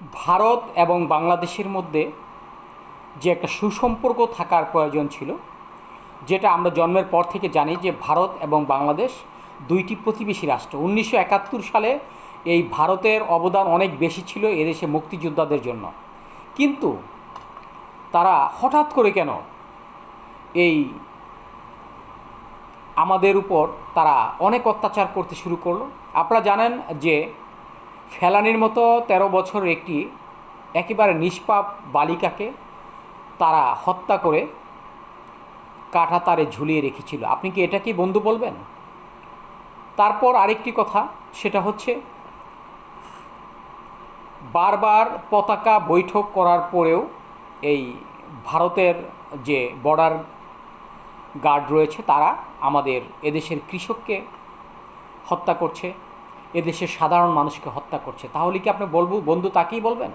ভারত এবং বাংলাদেশের মধ্যে যে একটা সুসম্পর্ক থাকার প্রয়োজন ছিল, যেটা আমরা জন্মের পর থেকে জানি যে ভারত এবং বাংলাদেশ দুইটি প্রতিবেশী রাষ্ট্র। উনিশশো একাত্তর সালে এই ভারতের অবদান অনেক বেশি ছিল এদেশে মুক্তিযোদ্ধাদের জন্য। কিন্তু তারা হঠাৎ করে কেন এই আমাদের উপর তারা অনেক অত্যাচার করতে শুরু করল? আপনারা জানেন যে ফেলানির মতো ১৩ বছরের একটি একেবারে নিষ্পাপ বালিকাকে তারা হত্যা করে কাঠা তারে ঝুলিয়ে রেখেছিল। আপনি কি এটা কি বন্ধু বলবেন? তারপর আরেকটি কথা, সেটা হচ্ছে বারবার পতাকা বৈঠক করার পরেও এই ভারতের যে বর্ডার গার্ড রয়েছে, তারা আমাদের এদেশের কৃষককে হত্যা করছে। এদেশের সাধারণ মানুষকে হত্যা করছে। তাহলে কি আপনি বলব বন্ধু তাকেই বলবেন?